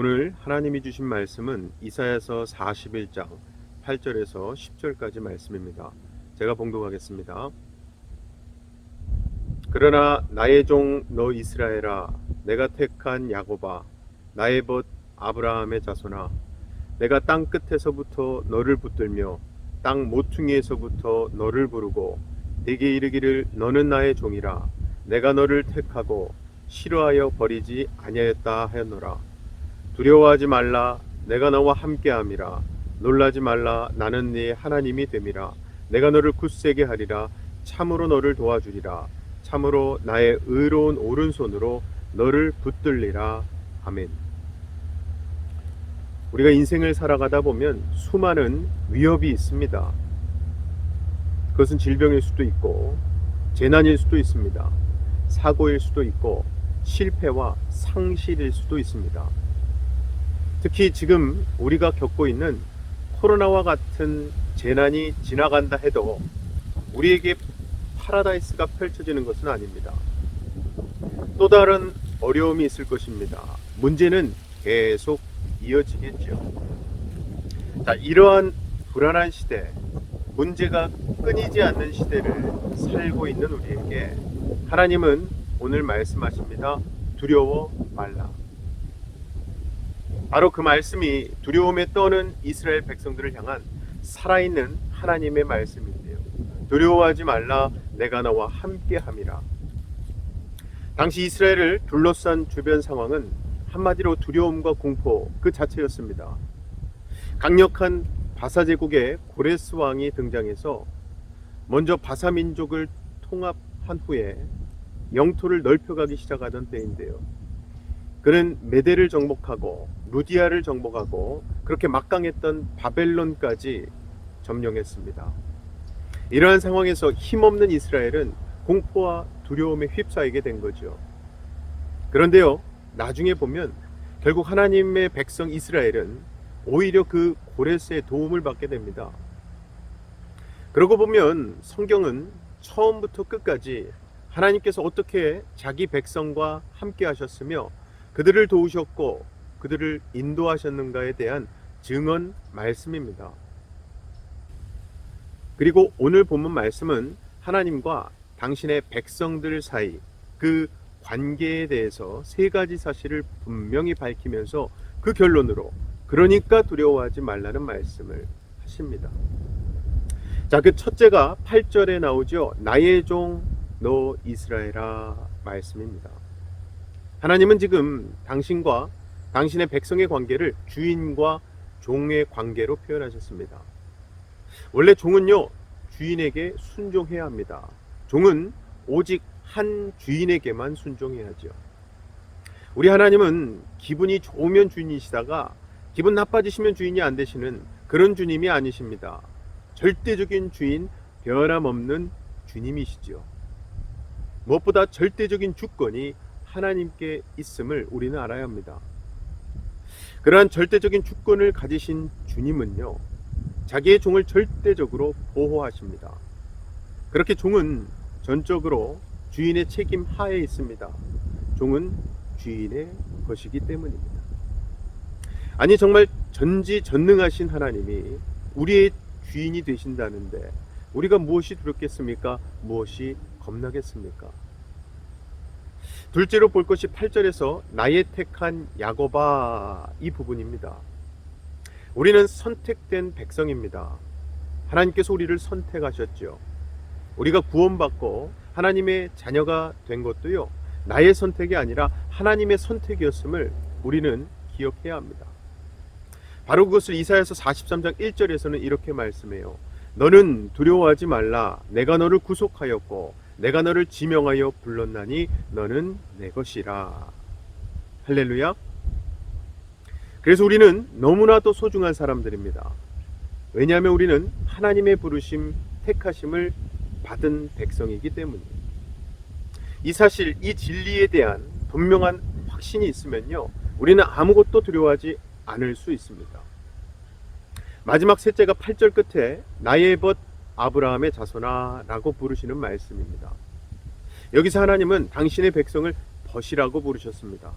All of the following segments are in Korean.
오늘 하나님이 주신 말씀은 이사야서 41장 8절에서 10절까지 말씀입니다. 제가 봉독하겠습니다. 그러나 나의 종 너 이스라엘아 내가 택한 야곱아 나의 벗 아브라함의 자손아 내가 땅 끝에서부터 너를 붙들며 땅 모퉁이에서부터 너를 부르고 내게 이르기를 너는 나의 종이라 내가 너를 택하고 싫어하여 버리지 아니하였다 하였노라 두려워하지 말라. 내가 너와 함께함이라. 놀라지 말라. 나는 네 하나님이 됨이라. 내가 너를 굳세게 하리라. 참으로 너를 도와주리라. 참으로 나의 의로운 오른손으로 너를 붙들리라. 아멘. 우리가 인생을 살아가다 보면 수많은 위협이 있습니다. 그것은 질병일 수도 있고 재난일 수도 있습니다. 사고일 수도 있고 실패와 상실일 수도 있습니다. 특히 지금 우리가 겪고 있는 코로나와 같은 재난이 지나간다 해도 우리에게 파라다이스가 펼쳐지는 것은 아닙니다. 또 다른 어려움이 있을 것입니다. 문제는 계속 이어지겠죠. 자, 이러한 불안한 시대, 문제가 끊이지 않는 시대를 살고 있는 우리에게 하나님은 오늘 말씀하십니다. 두려워 말라. 바로 그 말씀이 두려움에 떠는 이스라엘 백성들을 향한 살아있는 하나님의 말씀인데요. 두려워하지 말라, 내가 너와 함께함이라. 당시 이스라엘을 둘러싼 주변 상황은 한마디로 두려움과 공포 그 자체였습니다. 강력한 바사 제국의 고레스 왕이 등장해서 먼저 바사 민족을 통합한 후에 영토를 넓혀가기 시작하던 때인데요. 그는 메데를 정복하고 루디아를 정복하고 그렇게 막강했던 바벨론까지 점령했습니다. 이러한 상황에서 힘없는 이스라엘은 공포와 두려움에 휩싸이게 된 거죠. 그런데요, 나중에 보면 결국 하나님의 백성 이스라엘은 오히려 그 고레스의 도움을 받게 됩니다. 그러고 보면 성경은 처음부터 끝까지 하나님께서 어떻게 자기 백성과 함께 하셨으며 그들을 도우셨고 그들을 인도하셨는가에 대한 증언 말씀입니다. 그리고 오늘 본문 말씀은 하나님과 당신의 백성들 사이 그 관계에 대해서 세 가지 사실을 분명히 밝히면서 그 결론으로 그러니까 두려워하지 말라는 말씀을 하십니다. 자, 그 첫째가 8절에 나오죠. 나의 종 너 이스라엘아 말씀입니다. 하나님은 지금 당신과 당신의 백성의 관계를 주인과 종의 관계로 표현하셨습니다. 원래 종은요, 주인에게 순종해야 합니다. 종은 오직 한 주인에게만 순종해야죠. 우리 하나님은 기분이 좋으면 주인이시다가 기분 나빠지시면 주인이 안 되시는 그런 주님이 아니십니다. 절대적인 주인, 변함없는 주님이시죠. 무엇보다 절대적인 주권이 하나님께 있음을 우리는 알아야 합니다. 그러한 절대적인 주권을 가지신 주님은요, 자기의 종을 절대적으로 보호하십니다. 그렇게 종은 전적으로 주인의 책임 하에 있습니다. 종은 주인의 것이기 때문입니다. 아니 정말 전지전능하신 하나님이 우리의 주인이 되신다는데 우리가 무엇이 두렵겠습니까? 무엇이 겁나겠습니까? 둘째로 볼 것이 8절에서 나의 택한 야고바 이 부분입니다. 우리는 선택된 백성입니다. 하나님께서 우리를 선택하셨죠. 우리가 구원받고 하나님의 자녀가 된 것도요, 나의 선택이 아니라 하나님의 선택이었음을 우리는 기억해야 합니다. 바로 그것을 이사야서 43장 1절에서는 이렇게 말씀해요. 너는 두려워하지 말라. 내가 너를 구속하였고 내가 너를 지명하여 불렀나니 너는 내 것이라. 할렐루야. 그래서 우리는 너무나도 소중한 사람들입니다. 왜냐하면 우리는 하나님의 부르심, 택하심을 받은 백성이기 때문입니다. 이 사실, 이 진리에 대한 분명한 확신이 있으면요, 우리는 아무것도 두려워하지 않을 수 있습니다. 마지막 셋째가 8절 끝에 나의 벗 아브라함의 자손아 라고 부르시는 말씀입니다. 여기서 하나님은 당신의 백성을 벗이라고 부르셨습니다.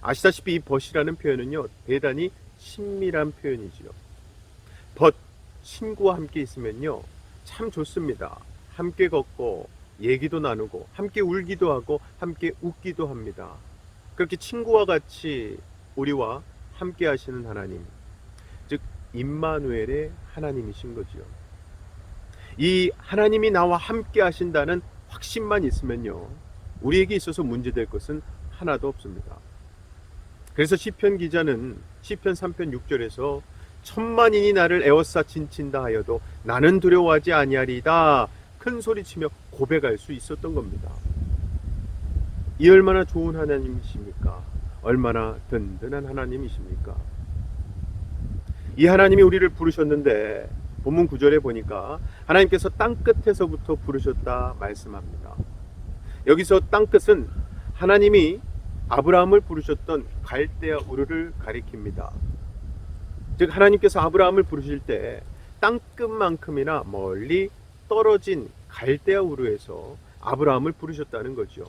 아시다시피 이 벗이라는 표현은요, 대단히 친밀한 표현이지요. 벗, 친구와 함께 있으면요, 참 좋습니다. 함께 걷고, 얘기도 나누고, 함께 울기도 하고, 함께 웃기도 합니다. 그렇게 친구와 같이 우리와 함께 하시는 하나님, 즉, 임마누엘의 하나님이신 거지요. 이 하나님이 나와 함께 하신다는 확신만 있으면요, 우리에게 있어서 문제될 것은 하나도 없습니다. 그래서 시편 기자는 시편 3편 6절에서 천만인이 나를 에워싸 진친다 하여도 나는 두려워하지 아니하리다 큰 소리치며 고백할 수 있었던 겁니다. 이 얼마나 좋은 하나님이십니까? 얼마나 든든한 하나님이십니까? 이 하나님이 우리를 부르셨는데 본문 9절에 보니까 하나님께서 땅 끝에서부터 부르셨다 말씀합니다. 여기서 땅 끝은 하나님이 아브라함을 부르셨던 갈대아 우르를 가리킵니다. 즉 하나님께서 아브라함을 부르실 때 땅끝만큼이나 멀리 떨어진 갈대아 우르에서 아브라함을 부르셨다는 거죠.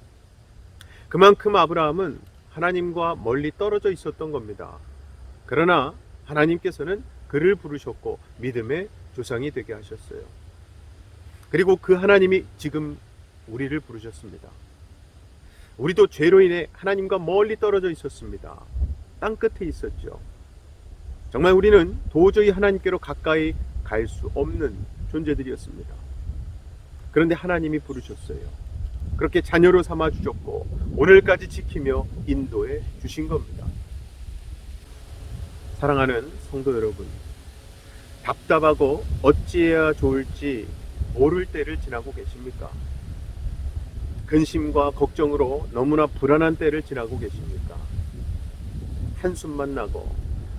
그만큼 아브라함은 하나님과 멀리 떨어져 있었던 겁니다. 그러나 하나님께서는 그를 부르셨고 믿음의 조상이 되게 하셨어요. 그리고 그 하나님이 지금 우리를 부르셨습니다. 우리도 죄로 인해 하나님과 멀리 떨어져 있었습니다. 땅 끝에 있었죠. 정말 우리는 도저히 하나님께로 가까이 갈 수 없는 존재들이었습니다. 그런데 하나님이 부르셨어요. 그렇게 자녀로 삼아 주셨고 오늘까지 지키며 인도해 주신 겁니다. 사랑하는 성도 여러분, 답답하고 어찌해야 좋을지 모를 때를 지나고 계십니까? 근심과 걱정으로 너무나 불안한 때를 지나고 계십니까? 한숨만 나고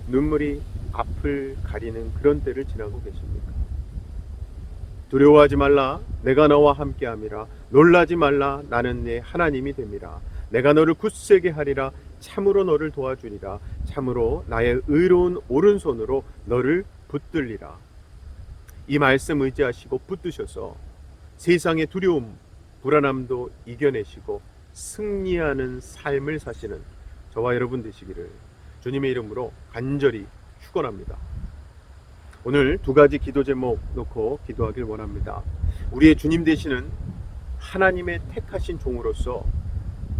눈물이 앞을 가리는 그런 때를 지나고 계십니까? 두려워하지 말라 내가 너와 함께 함이라 놀라지 말라 나는 네 하나님이 됨이라 내가 너를 굳세게 하리라 참으로 너를 도와주리라 참으로 나의 의로운 오른손으로 너를 붙들리라 이 말씀 의지하시고 붙드셔서 세상의 두려움 불안함도 이겨내시고 승리하는 삶을 사시는 저와 여러분 되시기를 주님의 이름으로 간절히 축원합니다. 오늘 두 가지 기도 제목 놓고 기도하길 원합니다. 우리의 주님 되시는 하나님의 택하신 종으로서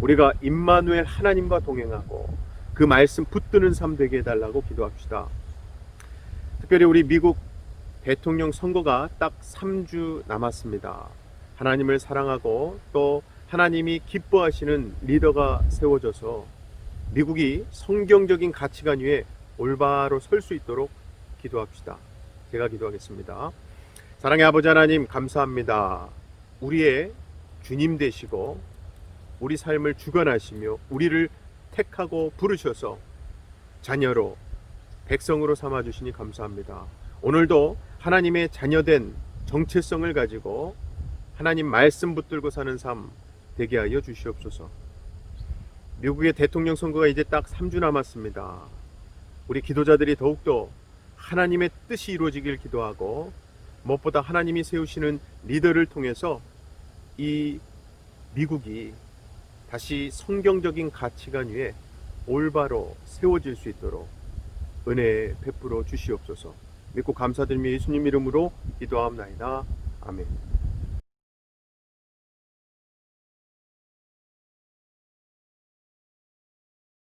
우리가 임마누엘 하나님과 동행하고 그 말씀 붙드는 삶 되게 해달라고 기도합시다. 특별히 우리 미국 대통령 선거가 딱 3주 남았습니다. 하나님을 사랑하고 또 하나님이 기뻐하시는 리더가 세워져서 미국이 성경적인 가치관 위에 올바로 설 수 있도록 기도합시다. 제가 기도하겠습니다. 사랑의 아버지 하나님 감사합니다. 우리의 주님 되시고 우리 삶을 주관하시며 우리를 택하고 부르셔서 자녀로 백성으로 삼아 주시니 감사합니다. 오늘도 하나님의 자녀된 정체성을 가지고 하나님 말씀 붙들고 사는 삶 되게 하여 주시옵소서. 미국의 대통령 선거가 이제 딱 3주 남았습니다. 우리 기도자들이 더욱더 하나님의 뜻이 이루어지길 기도하고 무엇보다 하나님이 세우시는 리더를 통해서 이 미국이 다시 성경적인 가치관 위에 올바로 세워질 수 있도록 은혜 베풀어 주시옵소서. 믿고 감사드리며 예수님 이름으로 기도하옵나이다. 아멘.